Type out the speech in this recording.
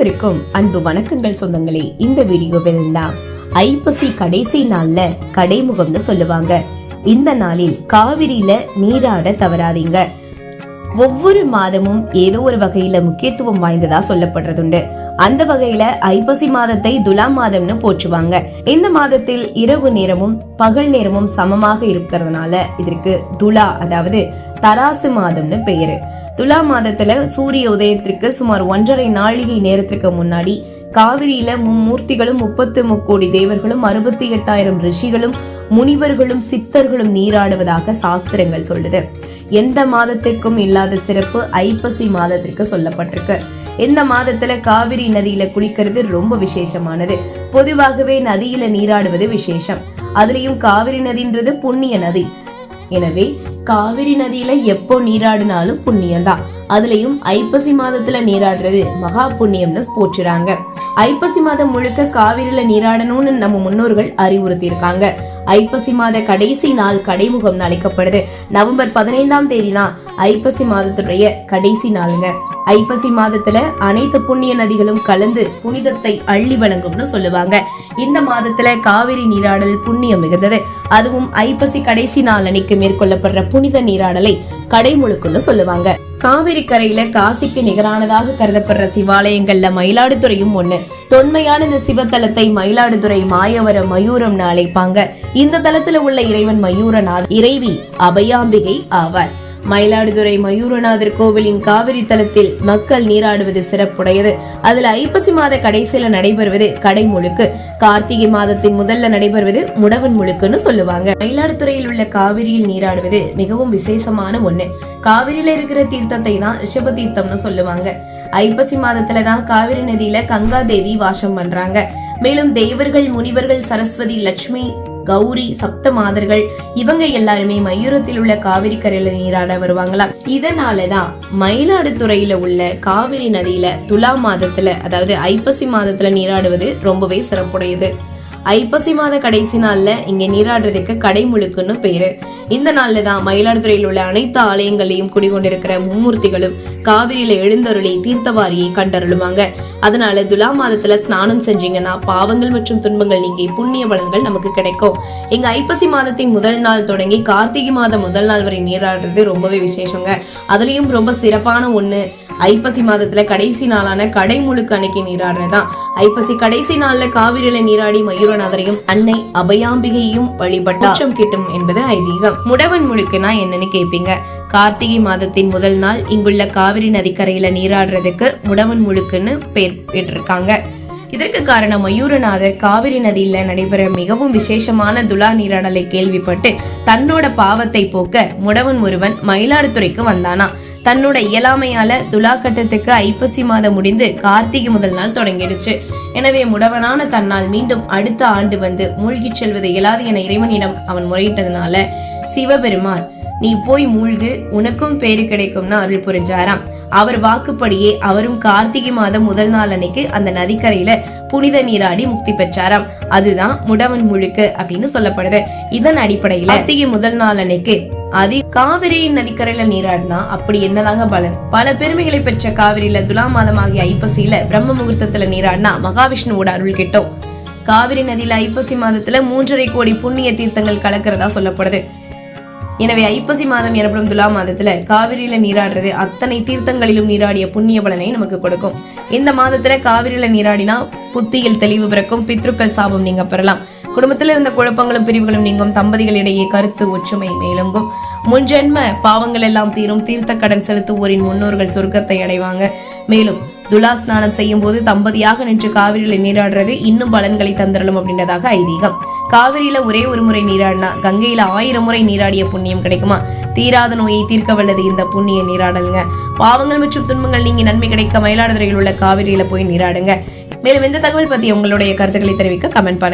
அனைவருக்கும் அன்பு வணக்கங்கள் சொந்தங்களே. இந்த வீடியோவில் தான் ஐப்பசி கடைசி நாள்ல கடைமுகம்னு சொல்லுவாங்க. இந்த நாளில் காவிரியில நீராட தவறாதீங்க. ஒவ்வொரு மாதமும் ஏதோ ஒரு வகையில முக்கியத்துவம் வாய்ந்ததா சொல்லப்படுறதுண்டு. அந்த வகையில ஐப்பசி மாதத்தை துலா மாதம்னு போற்றுவாங்க. இந்த மாதத்தில் இரவு நேரமும் பகல் நேரமும் சமமாக இருக்கிறதுனால இதற்கு துலா அதாவது தராசு மாதம்னு பெயரு. துலா மாதத்துல சூரிய உதயத்திற்கு சுமார் ஒன்றரை நாழிகை நேரத்திற்கு முன்னாடி காவிரியில மும்மூர்த்திகளும் முப்பத்து முக்கோடி தேவர்களும் அறுபத்தி எட்டாயிரம் ரிஷிகளும் முனிவர்களும் சித்தர்களும் நீராடுவதாக சாஸ்திரங்கள் சொல்லுது. எந்த மாதத்திற்கும் இல்லாத சிறப்பு ஐப்பசி மாதத்திற்கு சொல்லப்பட்டிருக்கு. இந்த மாதத்துல காவிரி நதியில குளிக்கிறது ரொம்ப விசேஷமானது. பொதுவாகவே நதியில நீராடுவது விசேஷம். அதுலயும் காவிரி நதின்றது புண்ணிய நதி. எனவே காவிரி நதியில எப்போ நீராடினாலும் புண்ணியம்தான். அதுலயும் ஐப்பசி மாதத்துல நீராடுறது மகா புண்ணியம்னு போச்சுறாங்க ஐப்பசி மாதம் முழுக்க காவிரியில நீராடணும்னு நம்ம முன்னோர்கள் அறிவுறுத்தி இருக்காங்க ஐப்பசி மாத கடைசி நாள் கடைமுகம் அழைக்கப்படுது. நவம்பர் பதினைந்தாம் தேதி தான் ஐப்பசி மாதத்துடைய கடைசி நாளுங்க. ஐப்பசி மாதத்துல அனைத்து புண்ணிய நதிகளும் கலந்து புனிதத்தை அள்ளி வழங்கும்னு சொல்லுவாங்க. இந்த மாதத்துல காவிரி நீராடல் புண்ணியம் மிகுந்தது. அதுவும் ஐப்பசி கடைசி நாள் அன்னைக்கு மேற்கொள்ளப்படுற புனித நீராடலை கடைமுழுக்குன்னு சொல்லுவாங்க. காவிரி கரையில காசிக்கு நிகரானதாக கருதப்படுற சிவாலயங்கள்ல மயிலாடுதுறையும் ஒண்ணு. தொன்மையான இந்த சிவத்தலத்தை மயிலாடுதுறை மாயவரம் மயூரம்னு அழைப்பாங்க. இந்த தலத்துல உள்ள இறைவன் மயூரநாத் இறைவி அபயாம்பிகை ஆவார். மயிலாடுதுறை மயூரநாதர் கோவிலின் காவிரி தலத்தில் மக்கள் நீராடுவது சிறப்புடையது. அதில் ஐப்பசி மாத கடைசியில நடைபெறுவது கடை முழுக்கு. கார்த்திகை மாதத்தின் முதல்ல நடைபெறுவது முடவன் முழுக்குன்னு சொல்லுவாங்க. மயிலாடுதுறையில் உள்ள காவிரியில் நீராடுவது மிகவும் விசேஷமான ஒண்ணு. காவிரியில இருக்கிற தீர்த்தத்தை தான் ரிஷப தீர்த்தம்னு சொல்லுவாங்க. ஐப்பசி மாதத்துல தான் காவிரி நதியில கங்கா தேவி வாசம் பண்றாங்க. மேலும் தேவர்கள் முனிவர்கள் சரஸ்வதி லட்சுமி கௌரி சப்த மாதர்கள் இவங்க எல்லாருமே மயூரத்தில் உள்ள காவிரி கரையில நீராட வருவாங்களாம் இதனாலதான் மயிலாடுதுறையில உள்ள காவிரி நதியில துலா மாதத்துல அதாவது ஐப்பசி மாதத்துல நீராடுவது ரொம்பவே சிறப்புடையது. ஐப்பசி மாத கடைசி நாள்ல இங்க நீராடுறதுக்கு கடைமுழுக்குன்னு பேரு. இந்த நாள்ல தான் மயிலாடுதுறையில் உள்ள அனைத்து ஆலயங்களையும் குடிகொண்டிருக்கிற மும்மூர்த்திகளும் காவிரியில எழுந்தருளி தீர்த்தவாரியை கண்டருளுவாங்க அதனால துலா மாதத்துல ஸ்நானம் செஞ்சீங்கன்னா பாவங்கள் மற்றும் துன்பங்கள் நீங்கி புண்ணிய பலன்கள் நமக்கு கிடைக்கும். எங்க ஐப்பசி மாதத்தின் முதல் நாள் தொடங்கி கார்த்திகை மாதம் முதல் நாள் வரை நீராடுறது ரொம்பவே விசேஷங்க. அதுலயும் ரொம்ப சிறப்பான ஒண்ணு ஐப்பசி மாதத்துல கடைசி நாளான கடை முழுக்க அன்னைக்கு நீராடுறதுதான். ஐப்பசி கடைசி நாள்ல காவிரியில நீராடி மயூரநாதரையும் அன்னை அபயாம்பிகையும் வழிபட்டாச்சம் கிட்டும் என்பது ஐதீகம். முடவன் முழுக்குனா என்னன்னு கேட்பீங்க கார்த்திகை மாதத்தின் முதல் நாள் இங்குள்ள காவிரி நதிக்கரையில நீராடுறதுக்கு முடவன் முழுக்குன்னு பேர் பெற்றிருக்காங்க இதற்கு காரணம் மயூரநாதர் காவிரி நதியில நடைபெற மிகவும் விசேஷமான துலா நீராடலை கேள்விப்பட்டு தன்னோட பாவத்தை போக்க முடவன் ஒருவன் மயிலாடுதுறைக்கு வந்தானா. தன்னோட இயலாமையால துலா கட்டத்துக்கு ஐப்பசி மாதம் முடிந்து கார்த்திகை முதல் நாள் தொடங்கிடுச்சு. எனவே முடவனான தன்னால் மீண்டும் அடுத்த ஆண்டு வந்து மூழ்கிச் செல்வது இயலாது என இறைவனிடம் அவன் முறையிட்டதுனால சிவபெருமான் நீ போய் மூழ்கு உனக்கும் பேரு கிடைக்கும்னு அருள் புரிஞ்சாராம். அவர் வாக்குப்படியே அவரும் கார்த்திகை மாதம் முதல் நாள் அன்னைக்கு அந்த நதிக்கரையில புனித நீராடி முக்தி பெற்றாராம். அதுதான் முடவன் முழுக்கு அப்படின்னு சொல்லப்படுது. இதன் அடிப்படையில கார்த்திகை முதல் நாள் அன்னைக்கு அதி காவிரி நதிக்கரையில நீராடினா அப்படி என்னதாங்க பலன்? பல பெருமைகளை பெற்ற காவிரியில துலா மாதமாகிய ஐப்பசியில பிரம்ம முகூர்த்தத்துல நீராடினா மகாவிஷ்ணுவோட அருள் கிட்டும். காவிரி நதியில ஐப்பசி மாதத்துல மூன்றரை கோடி புண்ணிய தீர்த்தங்கள் கலக்கிறதா சொல்லப்படுது. எனவே ஐப்பசி மாதம் எனப்படும் துலா மாதத்துல காவிரியில நீராடுறது அத்தனை தீர்த்தங்களிலும் நீராடிய புண்ணிய பலனை நமக்கு கொடுக்கும். இந்த மாதத்துல காவிரியில நீராடினா புத்தியில் தெளிவு பிறக்கும் பித்ருக்கள் சாபம் நீங்க பெறலாம். குடும்பத்தில் இருந்த குழப்பங்களும் பிரிவுகளும் நீங்கும் தம்பதிகளிடையே கருத்து ஒற்றுமை மேலோங்கும். முன்ஜென்ம பாவங்கள் எல்லாம் தீரும் தீர்த்த கடன் செலுத்துவோரின் முன்னோர்கள் சொர்க்கத்தை அடைவாங்க. மேலும் துலா ஸ்நானம் செய்யும் போது தம்பதியாக நின்று காவிரியில நீராடுறது இன்னும் பலன்களை தந்திரலும் அப்படின்றதாக ஐதீகம். காவிரியில ஒரே ஒரு முறை நீராடினா கங்கையில ஆயிரம் முறை நீராடிய புண்ணியம் கிடைக்குமா? தீராத நோயை தீர்க்க வல்லது இந்த புண்ணிய நீராடலுங்க. பாவங்கள் மற்றும் துன்பங்கள் நீங்க நன்மை கிடைக்க மயிலாடுதுறையில் உள்ள காவிரியில போய் நீராடுங்க. மேலும் இந்த தகவல் பத்தி உங்களுடைய கருத்துக்களை தெரிவிக்க கமெண்ட் பண்ணுங்க.